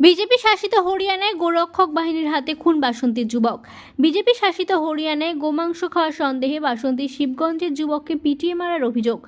BJP শাসিত হরিয়ানায় গোরক্ষক বাহিনীর হাতে খুন বাসন্তীর যুবক। বিজেপি শাসিত হরিয়ানায় গোমাংস খাওয়ার সন্দেহে বাসন্তী শিবগঞ্জের যুবককে পিটিয়ে মারার অভিযোগ।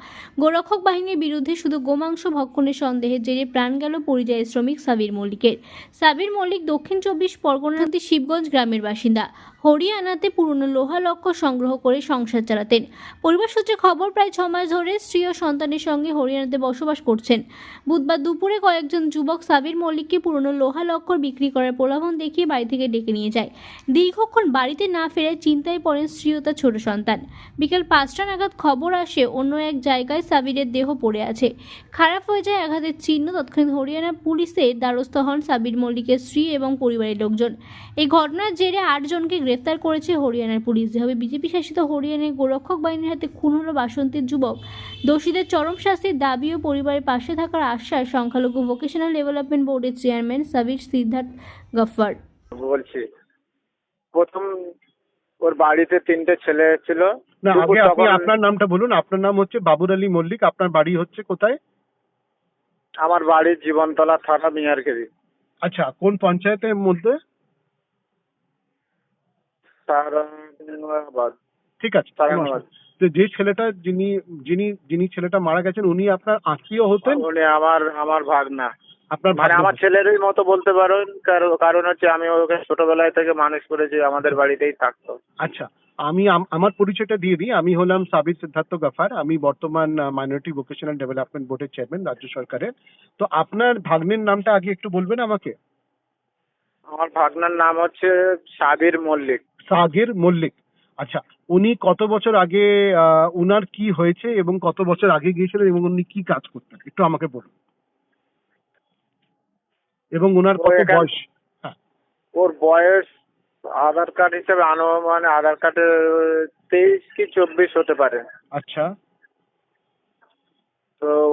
গোরক্ষক বাহিনীর বিরুদ্ধে শুধু গোমাংস ভক্ষণের সন্দেহে জেরে প্রাণ গেল পরিযায়ী শ্রমিক সাবির মল্লিকের। সাবির মল্লিক দক্ষিণ চব্বিশ পরগনাতে শিবগঞ্জ গ্রামের বাসিন্দা। হরিয়ানাতে পুরনো লোহা লক্ষ্য সংগ্রহ করে সংসার চালাতেন। পরিবার সূত্রে খবর, প্রায় ছ মাস ধরে স্ত্রী ও সন্তানের সঙ্গে হরিয়ানাতে বসবাস করছেন। বুধবার দুপুরে কয়েকজন যুবক সাবির মল্লিককে পুরনো লোহা লক্কর বিক্রি করার প্রলোভন দেখিয়ে বাড়ি থেকে ডেকে নিয়ে যায়। দীর্ঘক্ষণ বাড়িতে না ফেরায় চিন্তায় পড়েন স্ত্রী ও তার ছোট সন্তান। বিকেল পাঁচটা নাগাদ খবর আসে, অন্য এক জায়গায় সাবিরের দেহ পড়ে আছে। খারাপ হয়ে যায় আঘাতের চিহ্ন, তৎক্ষণাৎ হরিয়ানা পুলিশের দ্বারস্থ হন সাবির মল্লিকের স্ত্রী এবং পরিবারের লোকজন। এই ঘটনার জেরে আটজনকে গ্রেফতার করেছে হরিয়ানার পুলিশ। যেভাবে বিজেপি শাসিত হরিয়ানার গোরক্ষক বাহিনীর হাতে খুন হলো বাসন্তীর যুবক দোষীদের চরম শাস্তির দাবি ও পরিবারের পাশে থাকার আশ্বাস সংখ্যালঘু ভোকেশনাল ডেভেলপমেন্ট বোর্ডের চেয়ারম্যান সাবির সিদ্ধার্থ গফ্ফার বলছি প্রথম ওর বাড়িতে তিনটে ছেলে ছিল না আগে আপনি আপনার নামটা বলুন আপনার নাম হচ্ছে বাবুর আলী মল্লিক আপনার বাড়ি হচ্ছে কোথায়? আমার বাড়ি জীবনতলা থানা মিয়ারকেরি আচ্ছা কোন পঞ্চায়েতের মধ্যে? ঠিক আছে তো যে ছেলেটা যিনি যিনি যিনি ছেলেটা মারা গেছেন উনি আপনার আত্মীয় হতেন? উনি আমার আমার ভাগনা। আপনার মানে আমার ছেলেরই মতো বলতে পারেন কারণ কারণ হচ্ছে আমি ওকে ছোটবেলায় থেকে মানুষ করেছি আমাদের বাড়িতেই থাকতো। আচ্ছা আমি আমার পরিচয়টা দিয়ে দিই। আমি হলাম সাবির সিদ্ধার্থ গাফার। আমি বর্তমান মাইনরিটি ভোকেশনাল ডেভেলপমেন্ট বোর্ডের চেয়ারম্যান রাজ্য সরকারের। তো আপনার ভাগ্নের নামটা আগে একটু বলবেন আমাকে? আমার ভাগ্নার নাম হচ্ছে সাবির মল্লিক। সাগের মল্লিক। আচ্ছা উনি কত বছর আগে উনার কি হয়েছে এবং কত বছর আগে গিয়েছিলেন এবং উনি কি কাজ করতেন? একটু আমাকে বলুন। এবং উনার কত বয়স? হ্যাঁ। ওর বয়স আধার কার্ড হিসেবে আনুমান আধার কার্ডে তেইশ কি চব্বিশ হতে পারে। আচ্ছা। তো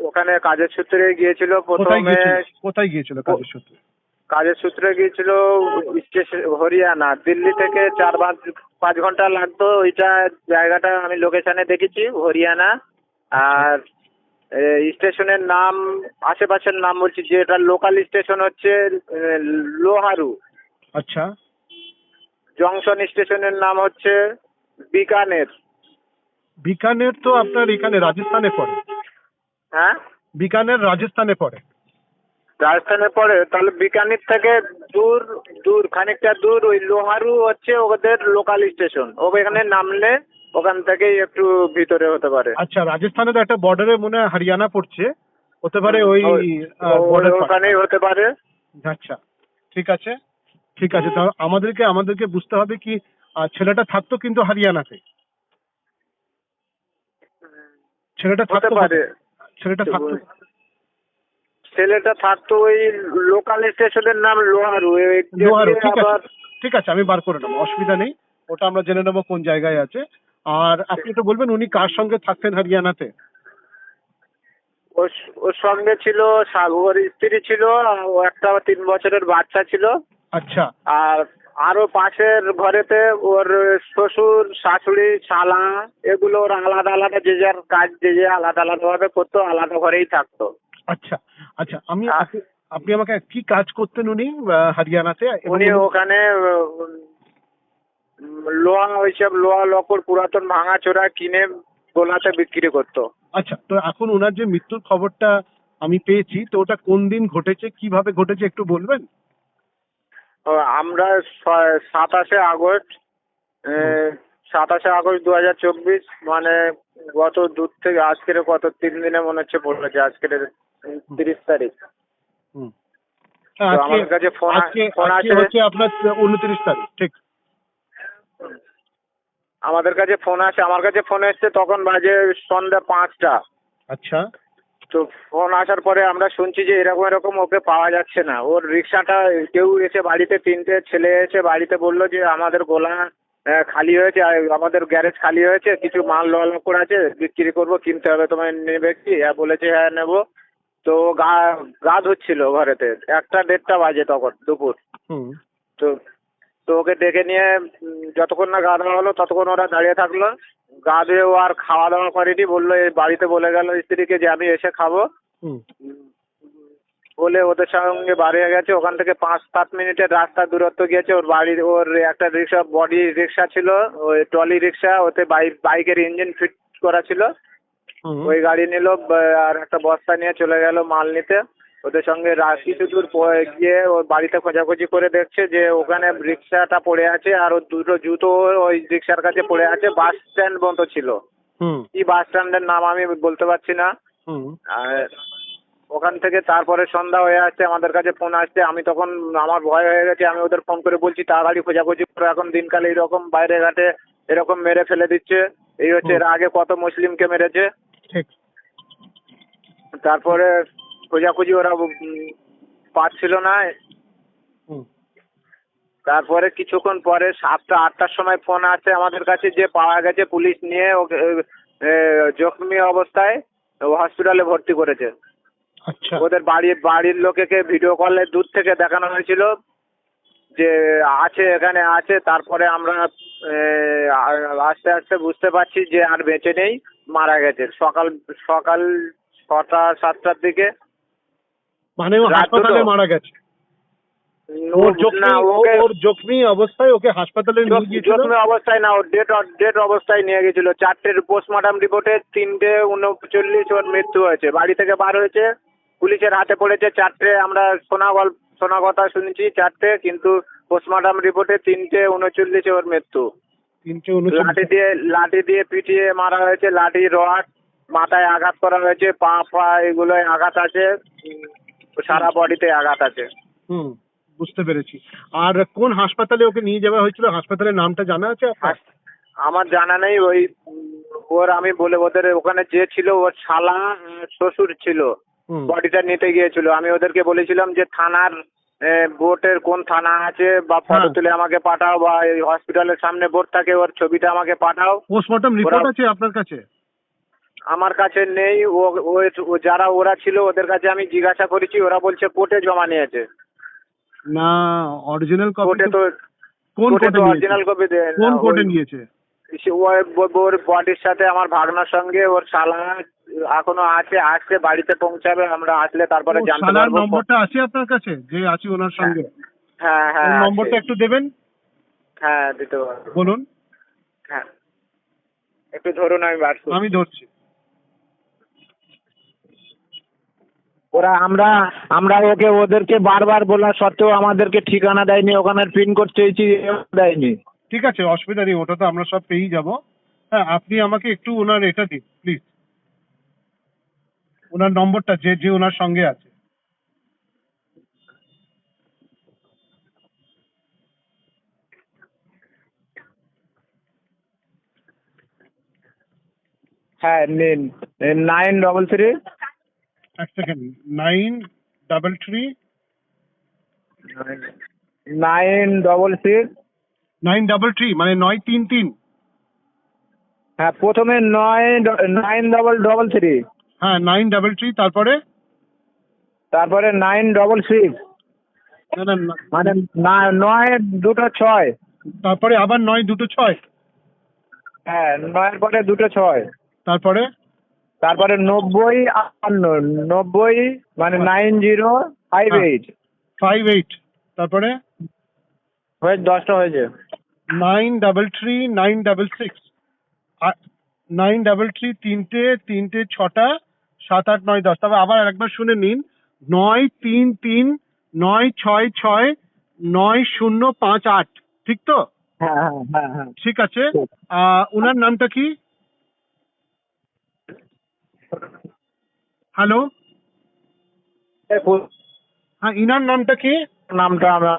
ওখানে কাজের সূত্রে গিয়েছিল কোথায় প্রথমে কোথায় গিয়েছিল কাজের সূত্রে? কাজের সূত্রে গিয়েছিল স্টেশন হরিয়ানা। দিল্লি থেকে চার পাঁচ পাঁচ ঘণ্টা লাগতো। ওইটা জায়গাটা আমি লোকেশনে দেখেছি হরিয়ানা। আর স্টেশনের নাম আশেপাশের নাম বলছি যেটা লোকাল স্টেশন হচ্ছে লোহারু। আচ্ছা। জংশন স্টেশনের নাম হচ্ছে বিকানের। বিকানের তো আপনার এখানে রাজস্থানে পড়ে। হ্যাঁ? বিকানের রাজস্থানে পড়ে। রাজস্থানে পড়ে তাহলে বিকানির থেকে দূর দূর খানিকটা দূর ওই লোহারু হচ্ছে ওদের লোকাল স্টেশন ওখানে নামলে ওখান থেকেই একটু ভিতরে হতে পারে। আচ্ছা রাজস্থানে তো একটা বর্ডারে মনে হয় হরিয়ানা পড়ছে। হতে পারে ওই বর্ডার ওখানেই হতে পারে। আচ্ছা ঠিক আছে ঠিক আছে। তাহলে আমাদেরকে আমাদেরকে বুঝতে হবে কি ছেলেটা থাকতো কিন্তু হরিয়ানাতে। ছেলেটা থাকতে পারে। ছেলেটা থাকতো ছেলেটা থাকতো ওই লোকাল স্টেশনের নাম লোহারু। লোহারু ঠিক আছে ঠিক আছে আমি বার করে নেব অসুবিধা নেই। ওটা আমরা জেনে নেব কোন জায়গায় আছে। আর আপনি একটু বলবেন উনি কার সঙ্গে থাকতেন হরিয়ানাতে? ওর সঙ্গে ছিল ওর স্ত্রী ছিল ও একটা তিন বছরের বাচ্চা ছিল। আচ্ছা। আর আরও পাশের ঘরেতে ওর শ্বশুর শাশুড়ি শালা এগুলো ওর আলাদা আলাদা যে যার কাজ যে যে আলাদা আলাদা ভাবে করতো আলাদা ঘরেই থাকতো। আচ্ছা। আচ্ছা আমি আপনি- আমাকে কি কাজ করতেন উনি হরিয়ানাতে? উনি ওখানে লোহা ওইসব লোহা লকর পুরাতন ভাঙাচোরা কিনে গোলাতে বিক্রি করতো। আচ্ছা তো এখন ওনার যে মৃত্যুর খবরটা আমি পেয়েছি তো ওটা কোন দিন ঘটেছে কীভাবে ঘটেছে একটু বলবেন? আমরা সাতাশে আগস্ট সাতাশে আগস্ট দু হাজার চব্বিশ মানে গত দূর থেকে আজকের কত তিন দিনে মনে হচ্ছে পড়েছে আজকের তিরিশ তারিখ। আমাদের কাছে ফোন ফোন আছে। হচ্ছে আপনার উনত্রিশ তারিখ ঠিক। আমাদের কাছে ফোন আসে আমার কাছে ফোন এসছে তখন বাজে সন্ধ্যা পাঁচটা। আচ্ছা। তো ফোন আসার পরে আমরা শুনছি যে এরকম এরকম ওকে পাওয়া যাচ্ছে না। ওর রিক্সাটা কেউ এসে বাড়িতে তিনটে ছেলে এসে বাড়িতে বলল যে আমাদের গোলা খালি হয়েছে আমাদের গ্যারেজ খালি হয়েছে কিছু মাল লকর আছে বিক্রি করব কিনতে হবে তোমায় নেবে কি? হ্যাঁ বলেছে হ্যাঁ নেব। তো ও গা গা ধুচ্ছিল ঘরেতে। একটা দেড়টা বাজে তখন দুপুর। হুম। তো তো ওকে ডেকে নিয়ে যতক্ষণ না গা ধোয়া হলো ততক্ষণ ওরা দাঁড়িয়ে থাকল। গা ধুয়ে ও আর খাওয়া দাওয়া করেনি বলল এই বাড়িতে বলে গেল স্ত্রীকে যে আমি এসে খাব। বলে ওদের সঙ্গে বাড়ি গেছে ওখান থেকে পাঁচ সাত মিনিটের রাস্তা দূরত্ব গিয়েছে। ওর বাড়ির ওর একটা রিক্সা বডি রিক্সা ছিল ওই ট্রলি রিক্সা ওতে বাইক বাইকের ইঞ্জিন ফিট করা ছিল। ওই গাড়ি নিল আর একটা বস্তা নিয়ে চলে গেল মাল নিতে। ওদের সঙ্গে কিছু দূর গিয়ে ওর বাড়িতে খোঁজাখুঁজি করে দেখছে যে ওখানে রিক্সাটা পড়ে আছে আর ওর দুটো জুতো ওই রিক্সার কাছে পড়ে আছে বাস স্ট্যান্ড মতো ছিল। কি বাস স্ট্যান্ডের নাম আমি বলতে পারছি না। আর ওখান থেকে তারপরে সন্ধ্যা হয়ে আসছে আমাদের কাছে ফোন আসছে আমি তখন আমার ভয় হয়ে গেছে আমি ওদের ফোন করে বলছি তাড়াতাড়ি খোঁজাখুঁজি করে এখন দিনকালে এইরকম বাইরে ঘাটে এরকম মেরে ফেলে দিচ্ছে। এই হচ্ছে এর আগে কত মুসলিমকে মেরেছে। ঠিক। তারপরে খোঁজাখুঁজি ওরা পাচ্ছিল না। তারপরে কিছুক্ষণ পরে সাতটা আটটার সময় ফোন আসছে আমাদের কাছে যে পাওয়া গেছে পুলিশ নিয়ে ওকে জখমি অবস্থায় হসপিটালে ভর্তি করেছে। আচ্ছা। ওদের বাড়ির বাড়ির লোকেকে ভিডিও কলে দূর থেকে দেখানো হয়েছিল যে আছে এখানে আছে তারপরে আমরা আস্তে আস্তে বুঝতে পারছি যে আর বেঁচে নেই মারা গেছে। সকাল সকাল ছটা সাতটার দিকে। মানে হাসপাতালে মারা গেছে। ওর জখমি না ও- ওকে ওর জখমি অবস্থায় ওকে হাসপাতালে নিয়ে গিয়েছিল? জখমি অবস্থায় না ওর ডেট ডেট অবস্থায় নিয়ে গেছিল চারটের পোস্টমর্টম রিপোর্টে তিনটে উনচল্লিশ ওর মৃত্যু হয়েছে। বাড়ি থেকে বার হয়েছে পুলিশের হাতে পড়েছে চারটে। আমরা শোনা গল্প শোনা কথা শুনেছি চারটে কিন্তু পোস্টমর্টম রিপোর্টে তিনটে উনচল্লিশে ওর মৃত্যু। তিনটে লাঠি দিয়ে লাঠি দিয়ে পিটিয়ে মারা হয়েছে লাঠি রড মাথায় আঘাত করা হয়েছে পা পা এগুলোয় আঘাত আছে সারা বডিতে আঘাত আছে। হুম বুঝতে পেরেছি। আর কোন হাসপাতালে ওকে নিয়ে যাওয়া হয়েছিল? হাসপাতালের নামটা জানা আছে আমার জানা নেই ওই ওর আমি বলে ওদের ওখানে যে ছিল ওর শালা শ্বশুর ছিল। বডিটা নিতে গিয়েছিল। আমি ওদেরকে বলেছিলাম যে থানার বোর্ডের কোন থানা আছে বা ফটো হ্যাঁ। তুলে আমাকে পাঠাও বা এই হসপিটালের সামনে বোর্ড থাকে ওর ছবিটা আমাকে পাঠাও। পোস্টমর্টম রিপোর্ট আছে আপনার কাছে? আমার কাছে নেই ও যারা ওরা ছিল ওদের কাছে আমি জিজ্ঞাসা করেছি ওরা বলছে কোর্টে জমা নিয়েছে। না অরিজিনাল কপি কোর্টে তো কোন কোর্টে অরিজিনাল কপি দেয় কোন কোর্টে নিয়েছে? ওর বডির সাথে আমার ভাগনার সঙ্গে ওর শালা এখনও আছে আসছে বাড়িতে পৌঁছাবে আমরা আসলে তারপরে জানতে পারব। নম্বরটা আছে আপনার কাছে? যে আছে ওনার সঙ্গে? হ্যাঁ হ্যাঁ নম্বরটা একটু দেবেন? হ্যাঁ দিতে পারব। বলুন। হ্যাঁ। একটু ধরুন আমি বার আমি ধরছি। ওরা আমরা আমরা ওকে ওদেরকে বারবার বলা সত্ত্বেও আমাদেরকে ঠিকানা দেয়নি ওখানে পিনকোড চেয়েছি দেয়নি। ঠিক আছে অসুবিধা নেই ওটা তো আমরা সব পেয়েই যাব। হ্যাঁ আপনি আমাকে একটু ওনার এটা দিন প্লিজ ওনার নম্বরটা যে যে ওনার সঙ্গে আছে। হ্যাঁ নিন নাইন ডবল থ্রি এক second nine double three nine double six nine double three মানে নয় তিন তিন। হ্যাঁ প্রথমে নয় নাইন ডবল ডবল থ্রি। হ্যাঁ নাইন ডাবল থ্রি তারপরে? তারপরে নাইন ডবল সিক্স না না না, মানে নয় দুটো ছয়। তারপরে আবার নয় দুটো ছয়? হ্যাঁ নয়ের পরে দুটো ছয়। তারপরে? তারপরে নব্বই আটান্ন নব্বই মানে nine zero five. Eight five eight তারপরে? হয়ে দশটা হয়েছে। Nine double three nine double six. Nine double three তিনটে তিনটে ছটা সাত আট নয় দশ। তবে আবার একবার শুনে নিন। নয় তিন তিন নয় ছয় ছয় নয় শূন্য পাঁচ আট। ঠিক তো? হ্যাঁ হ্যাঁ হ্যাঁ ঠিক আছে? ওনার নামটা কি? হ্যালো? হ্যাঁ ইনার নামটা কি? নামটা আমার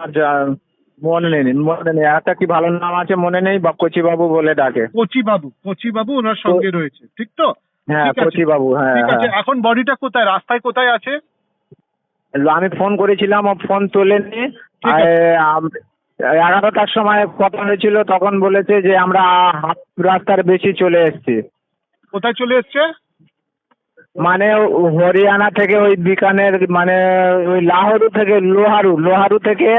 মনে নেই মনে নেই। একটা কি ভালো নাম আছে মনে নেই? বা কচি বাবু বলে ডাকে। কচি বাবু কচি বাবু ওনার সঙ্গে রয়েছে ঠিক তো? হ্যাঁ কচি বাবু হ্যাঁ ঠিক আছে হ্যাঁ। এখন বডিটা কোথায়? রাস্তায় কোথায় আছে? আমি ফোন করেছিলাম ও ফোন তোলেনি। এগারোটার সময় কথা হয়েছিল তখন বলেছে যে আমরা হাফ রাস্তার বেশি চলে এসেছি। কোথায় চলে এসছে? মানে হরিয়ানা থেকে ওই বিকানের মানে ওই লাহোরু থেকে লোহারু লোহারু থেকে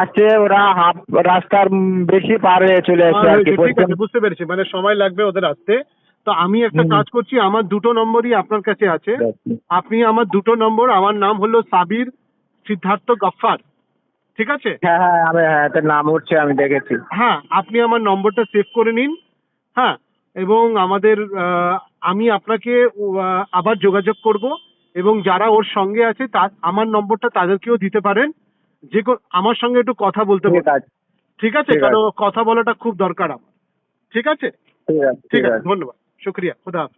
আসছে ওরা হাফ রাস্তার বেশি পার হয়ে চলে আর কি পশ্চিম আছে বুঝতে পেরেছি মানে সময় লাগবে ওদের আসতে। তো আমি একটা কাজ করছি আমার দুটো নম্বরই আপনার কাছে আছে। আপনি আমার দুটো নম্বর আমার নাম হলো সাবির সিদ্ধার্থ গফ্ফার ঠিক আছে? হ্যাঁ হ্যাঁ আমি হ্যাঁ তোর নাম উঠছে আমি দেখেছি। হ্যাঁ আপনি আমার নম্বরটা সেভ করে নিন হ্যাঁ এবং আমাদের আমি আপনাকে আবার যোগাযোগ করব এবং যারা ওর সঙ্গে আছে তার আমার নম্বরটা তাদেরকেও দিতে পারেন। যে আমার সঙ্গে একটু কথা বলতে ঠিক আছে। ঠিক আছে? ঠিক কারণ কথা বলাটা খুব দরকার আমার। ঠিক আছে? ঠিক আছে ঠিক আছে। ধন্যবাদ। শুক্রিয়া। খুদা হাফিজ।